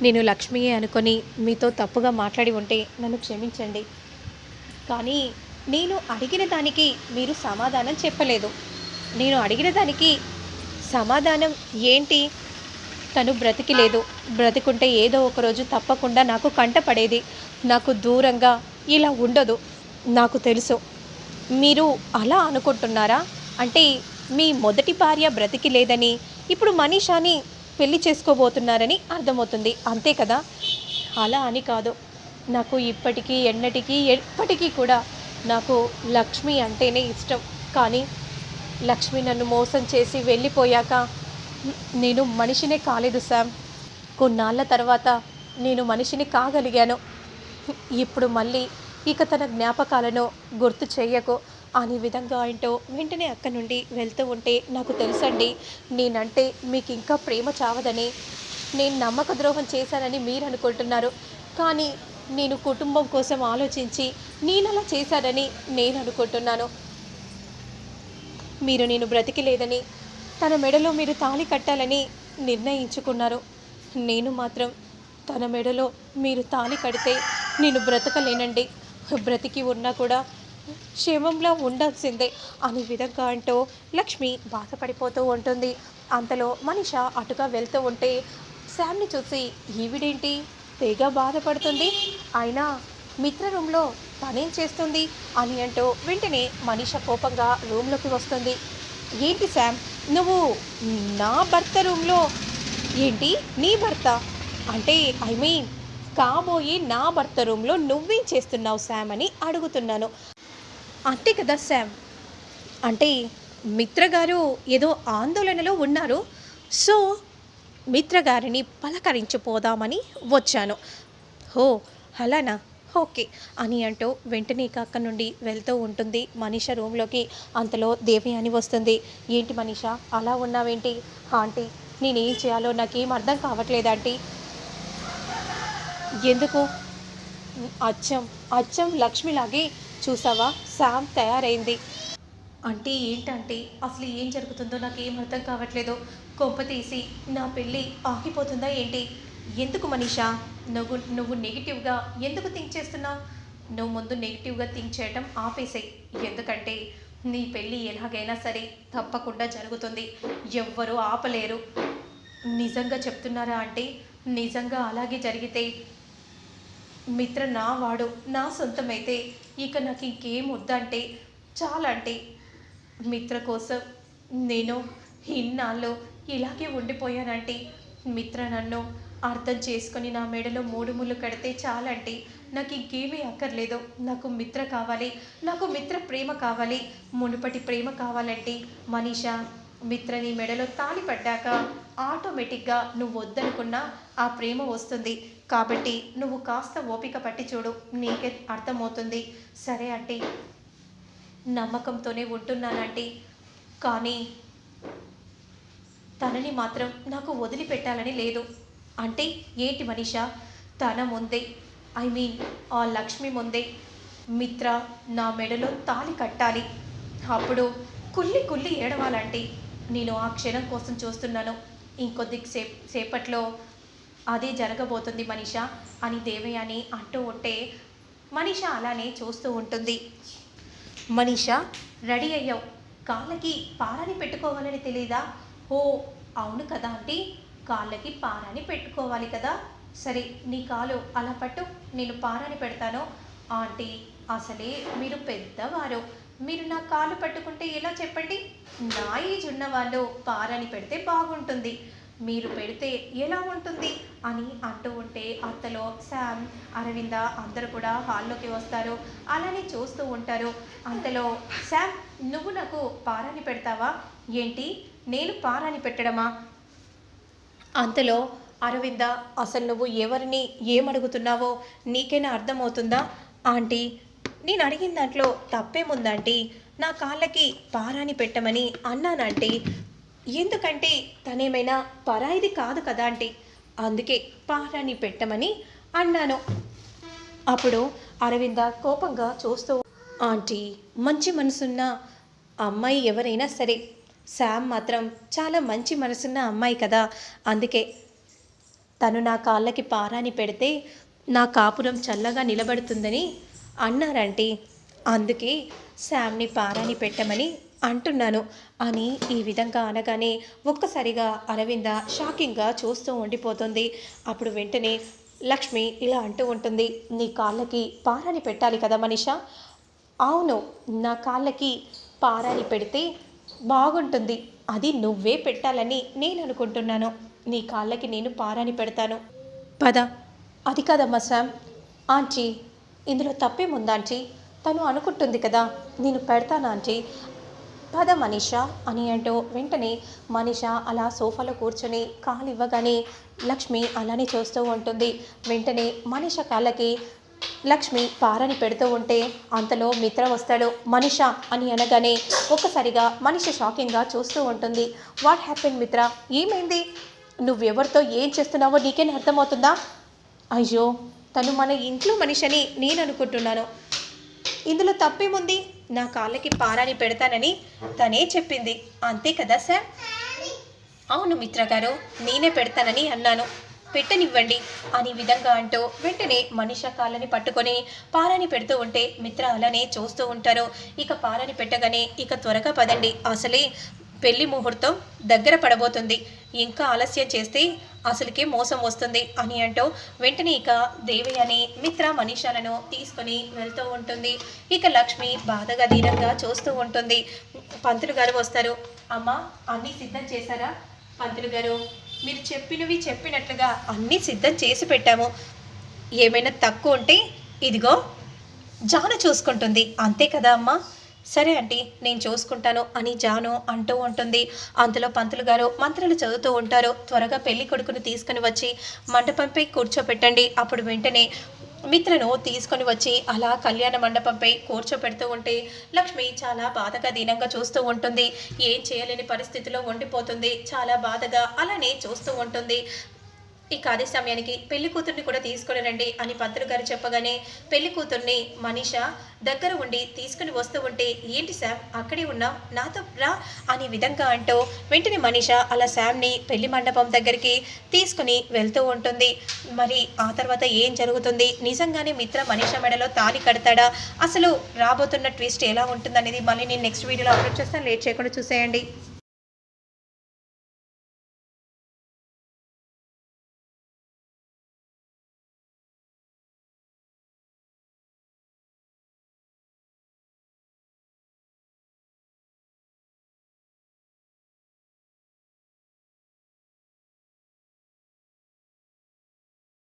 నేను లక్ష్మియే అనుకొని మీతో తప్పుగా మాట్లాడి ఉంటే నన్ను క్షమించండి. కానీ నేను అడిగిన దానికి మీరు సమాధానం చెప్పలేదు. నేను అడిగిన దానికి సమాధానం ఏంటి? తను బ్రతికి లేదు బ్రతికుంటే ఏదో ఒక రోజు తప్పకుండా నాకు కంటపడేది నాకు దూరంగా ఇలా ఉండదు. నాకు తెలుసు. మీరు అలా అనుకుంటున్నారా? అంటే మీ మొదటి భార్య బ్రతికి లేదని ఇప్పుడు మనీషాని పెళ్ళి చేసుకోబోతున్నారని అర్థమవుతుంది. అంతే కదా? అలా అని కాదు. నాకు ఇప్పటికీ ఎన్నటికీ ఎప్పటికీ కూడా నాకు లక్ష్మి అంటేనే ఇష్టం. కానీ లక్ష్మి నన్ను మోసం చేసి వెళ్ళిపోయాక నేను మనిషినే కాలేదు సామ్. కొన్నాళ్ళ తర్వాత నేను మనిషిని కాగలిగాను. ఇప్పుడు మళ్ళీ ఇక తన జ్ఞాపకాలను గుర్తు చేయకు. అనే విధంగా అంటూ వెంటనే అక్క నుండి వెళ్తూ ఉంటే నాకు తెలుసండి నేనంటే మీకు ఇంకా ప్రేమ చావదని నేను నమ్మక ద్రోహం చేశానని మీరు అనుకుంటున్నారు. కానీ నేను కుటుంబం కోసం ఆలోచించి నేను అలా చేశానని నేను అనుకుంటున్నాను. మీరు నేను బ్రతికి లేదని తన మెడలో మీరు తాళి కట్టాలని నిర్ణయించుకున్నారు. నేను మాత్రం తన మెడలో మీరు తాళి కడితే నేను బ్రతకలేనండి. బ్రతికి ఉన్నా కూడా క్షేమంలో ఉండాల్సిందే అనే విధంగా అంటూ లక్ష్మి బాధపడిపోతూ ఉంటుంది. అంతలో మనిష అటుగా వెళ్తూ ఉంటే శామ్ని చూసి ఈవిడేంటి? తెగ బాధపడుతుంది. అయినా మిత్ర రూమ్లో తనేం చేస్తుంది? అని అంటూ వెంటనే మనిష కోపంగా రూమ్లోకి వస్తుంది. ఏంటి శామ్ నువ్వు నా భర్త రూమ్లో? ఏంటి? నీ భర్త? అంటే ఐ మీన్ కాబోయే నా భర్త రూమ్లో నువ్వేం చేస్తున్నావు శామ్? అని అడుగుతున్నాను. అంతే కదా శామ్ అంటే మిత్ర గారు ఏదో ఆందోళనలో ఉన్నారు. సో మిత్ర గారిని పలకరించిపోదామని వచ్చాను. హో అలానా? ఓకే అని అంటూ వెంటనే ఇక అక్క నుండి వెళ్తూ ఉంటుంది. మనీష రూమ్లోకి అంతలో దేవి అని వస్తుంది. ఏంటి మనీష అలా ఉన్నావేంటి? ఆంటీ నేనేం చేయాలో నాకేం అర్థం కావట్లేదు ఆంటీ. ఎందుకు? అచ్చం అచ్చం లక్ష్మిలాగే చూసావా? శామ్ తయారైంది. అంటే ఏంటంటే అసలు ఏం జరుగుతుందో నాకు ఏం అర్థం కావట్లేదు. కొంప తీసి నా పెళ్ళి ఆగిపోతుందా ఏంటి? ఎందుకు మనీషా? నువ్వు నువ్వు నెగిటివ్గా ఎందుకు థింక్ చేస్తున్నావు? నువ్వు ముందు నెగిటివ్గా థింక్ చేయటం ఆపేసాయి. ఎందుకంటే నీ పెళ్ళి ఎలాగైనా సరే తప్పకుండా జరుగుతుంది. ఎవ్వరూ ఆపలేరు. నిజంగా చెప్తున్నారా అంటే నిజంగా అలాగే జరిగితే మిత్ర నా వాడు నా సొంతమైతే ఇక నాకు ఇంకేం వద్దంటే చాలా అంటే మిత్ర కోసం నేను ఇన్నాళ్ళు ఇలాగే ఉండిపోయానంటే మిత్ర నన్ను అర్థం చేసుకొని నా మెడలో మూడు ముళ్ళు కడితే చాలంటే నాకు ఇంకేమీ అక్కర్లేదు. నాకు మిత్ర కావాలి నాకు మిత్ర ప్రేమ కావాలి మునుపటి ప్రేమ కావాలంటే మనీషా మిత్రని మెడలో తాళి పడ్డాక ఆటోమేటిక్గా నువ్వు వద్దనుకున్నా ఆ ప్రేమ వస్తుంది. కాబట్టి నువ్వు కాస్త ఓపిక పట్టి చూడు నీకే అర్థమవుతుంది. సరే అంటే నమ్మకంతోనే ఉంటున్నానంటే కానీ తనని మాత్రం నాకు వదిలిపెట్టాలని లేదు. అంటే ఏంటి మనిష? తన ముందే ఐ మీన్ ఆ లక్ష్మి ముందే మిత్ర నా మెడలో తాళి కట్టాలి. అప్పుడు కుల్లి కుల్లి ఏడవాలంటే. నేను ఆ క్షణం కోసం చూస్తున్నాను. ఇంకొద్ది సేప్ సేపట్లో అదే జరగబోతుంది మనిష అని దేవయాని అంటూ ఉంటే మనీష అలానే చూస్తూ ఉంటుంది. మనిష రెడీ అయ్యావు. కాళ్ళకి పారాని పెట్టుకోవాలని తెలీదా? ఓ అవును కదా ఆంటీ. కాళ్ళకి పారాని పెట్టుకోవాలి కదా. సరే నీ కాలు అలా పట్టు. నేను పారాని పెడతాను. ఆంటీ అసలే మీరు పెద్దవారు. మీరు నా కాలు పట్టుకుంటే ఎలా చెప్పండి? నా ఏజ్ ఉన్న వాళ్ళు పారాని పెడితే బాగుంటుంది. మీరు పెడితే ఎలా ఉంటుంది? అని అంటూ ఉంటే అంతలో శామ్ అరవింద అందరూ కూడా హాల్లోకి వస్తారు. అలానే చూస్తూ ఉంటారు. అంతలో శామ్ నువ్వు నాకు పారాని పెడతావా? ఏంటి? నేను పారాని పెట్టడమా? అంతలో అరవింద అసలు నువ్వు ఎవరిని ఏమడుగుతున్నావో? నీకైనా అర్థమవుతుందా? ఆంటీ నేను అడిగిన దాంట్లో తప్పేముందంటీ నా కాళ్ళకి పారాని పెట్టమని అన్నానంటే ఎందుకంటే తనేమైనా పరాయిది కాదు కదా ఆంటీ అందుకే పారాని పెట్టమని అన్నాను. అప్పుడు అరవింద కోపంగా చూస్తూ ఆంటీ మంచి మనసున్న అమ్మాయి ఎవరైనా సరే శామ్ మాత్రం చాలా మంచి మనసున్న అమ్మాయి కదా అందుకే తను నా కాళ్ళకి పారాని పెడితే నా కాపురం చల్లగా నిలబడుతుందని అన్నారంటీ. అందుకే శామ్ని పారాని పెట్టమని అంటున్నాను అని ఈ విధంగా అనగానే ఒక్కసారిగా అరవింద షాకింగ్గా చూస్తూ ఉండిపోతుంది. అప్పుడు వెంటనే లక్ష్మి ఇలా అంటూ ఉంటుంది నీ కాళ్ళకి పారాని పెట్టాలి కదా మనిష? అవును నా కాళ్ళకి పారాని పెడితే బాగుంటుంది. అది నువ్వే పెట్టాలని నేను అనుకుంటున్నాను. నీ కాళ్ళకి నేను పారాని పెడతాను. పద. అది కదమ్మా శామ్. ఆంటీ ఇందులో తప్పేముందా తను అనుకుంటుంది కదా నేను పెడతాను పద మనీష అని అంటూ వెంటనే మనీష అలా సోఫాలో కూర్చొని కాలు ఇవ్వగానే లక్ష్మి అలానే చూస్తూ ఉంటుంది. వెంటనే మనీష కాళ్ళకి లక్ష్మి పారని పెడుతూ ఉంటే అంతలో మిత్ర వస్తాడు. మనిష అని అనగానే ఒక్కసారిగా మనిషి షాకింగ్గా చూస్తూ ఉంటుంది. వాట్ హ్యాపెన్ మిత్ర? ఏమైంది? నువ్వెవరితో ఏం చేస్తున్నావో నీకేం అర్థమవుతుందా? అయ్యో తను మన ఇంట్లో మనిషని నేను అనుకుంటున్నాను ఇందులో తప్పేముంది? నా కాళ్ళకి పారాని పెడతానని తనే చెప్పింది. అంతే కదా సార్? అవును మిత్ర గారు నేనే పెడతానని అన్నాను. పెట్టనివ్వండి అని విధంగా అంటూ వెంటనే మనిష కాళ్ళని పట్టుకొని పారాని పెడుతూ ఉంటే మిత్ర అలానే చూస్తూ ఉంటారు. ఇక పారాని పెట్టగానే ఇక త్వరగా పదండి. అసలే పెళ్ళి ముహూర్తం దగ్గర పడబోతుంది. ఇంకా ఆలస్యం చేస్తే అసలుకే మోసం వస్తుంది అని అంటూ వెంటనే ఇక దేవి అని మిత్ర మనీషాలను తీసుకొని వెళ్తూ ఉంటుంది. ఇక లక్ష్మి బాధగా దీనంగా చూస్తూ ఉంటుంది. పంతులు గారు వస్తారు. అమ్మ అన్నీ సిద్ధం చేశారా? పంతులు గారు మీరు చెప్పినవి చెప్పినట్లుగా అన్నీ సిద్ధం చేసి పెట్టాము. ఏమైనా తక్కువ ఉంటే ఇదిగో జాన చూసుకుంటుంది. అంతే కదా అమ్మా? సరే అండి నేను చూసుకుంటాను అని జాను అంటూ ఉంటుంది. అందులో పంతులు గారు మంత్రులు చదువుతూ ఉంటారు. త్వరగా పెళ్ళి కొడుకును తీసుకుని వచ్చి మండపంపై కూర్చోపెట్టండి. అప్పుడు వెంటనే మిత్రను తీసుకొని వచ్చి అలా కళ్యాణ మండపంపై కూర్చోపెడుతూ ఉంటే లక్ష్మి చాలా బాధగా దీనంగా చూస్తూ ఉంటుంది. ఏం చేయలేని పరిస్థితిలో ఉండిపోతుంది. చాలా బాధగా అలానే చూస్తూ ఉంటుంది. ఇక అదే సమయానికి పెళ్ళి కూతుర్ని కూడా తీసుకుని రండి అని పంతులు గారు చెప్పగానే పెళ్ళి కూతుర్ని మనీష దగ్గర ఉండి తీసుకుని వస్తూ ఉంటే ఏంటి శామ్ అక్కడే ఉన్నాం నాతో రా అనే విధంగా అంటూ వెంటనే మనీష అలా శామ్ని పెళ్ళి మండపం దగ్గరికి తీసుకుని వెళ్తూ ఉంటుంది. మరి ఆ తర్వాత ఏం జరుగుతుంది? నిజంగానే మిత్ర మనీష మెడలో తాలి కడతాడా? అసలు రాబోతున్న ట్విస్ట్ ఎలా ఉంటుందనేది మళ్ళీ నేను నెక్స్ట్ వీడియోలో అప్లోడ్ చేస్తాను. లేట్ చేయకుండా చూసేయండి.